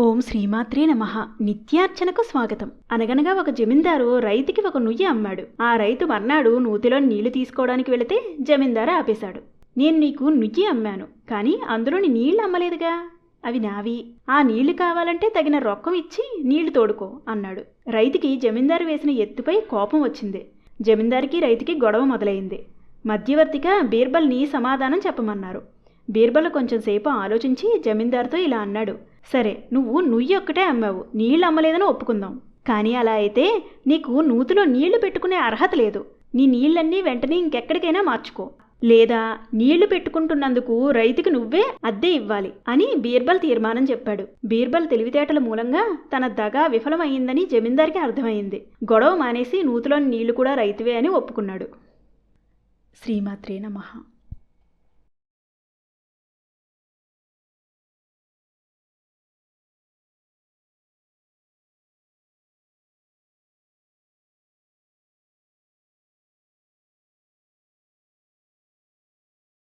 ఓం శ్రీమాత్రే నమ. నిత్యార్చనకు స్వాగతం. అనగనగా ఒక జమీందారు రైతుకి ఒక నుయ్యి అమ్మాడు. ఆ రైతు మర్నాడు నూతిలో నీళ్ళు తీసుకోవడానికి వెళితే జమీందారు ఆపేశాడు. నేను నీకు నుయ్యి అమ్మాను కానీ అందులోని నీళ్ళు అమ్మలేదుగా? అవి నావి. ఆ నీళ్ళు కావాలంటే తగిన రొక్కం ఇచ్చి నీళ్ళు తోడుకో అన్నాడు. రైతుకి జమీందారు వేసిన ఎత్తుపై కోపం వచ్చింది. జమీందారికి రైతుకి గొడవ మొదలైంది. మధ్యవర్తిగా బీర్బల్ని సమాధానం చెప్పమన్నారు. బీర్బల్ కొంచెంసేపు ఆలోచించి జమీందార్తో ఇలా అన్నాడు. సరే నువ్వు నుయ్యి ఒక్కటే అమ్మావు. నీళ్ళు అమ్మలేదని ఒప్పుకుందాం. కానీ అలా అయితే నీకు నూతిలో నీళ్ళు పెట్టుకునే అర్హత లేదు. నీ నీళ్ళన్నీ వెంటనే ఇంకెక్కడికైనా మార్చుకో. లేదా నీళ్ళు పెట్టుకుంటున్నందుకు రైతుకి నువ్వే అద్దె ఇవ్వాలి అని బీర్బల్ తీర్మానం చెప్పాడు. బీర్బల్ తెలివితేటల మూలంగా తన దగా విఫలమైందని జమీందారికి అర్థమైంది. గొడవ మానేసి నూతిలోని నీళ్ళు కూడా రైతువే అని ఒప్పుకున్నాడు. శ్రీమాత్రే నమః.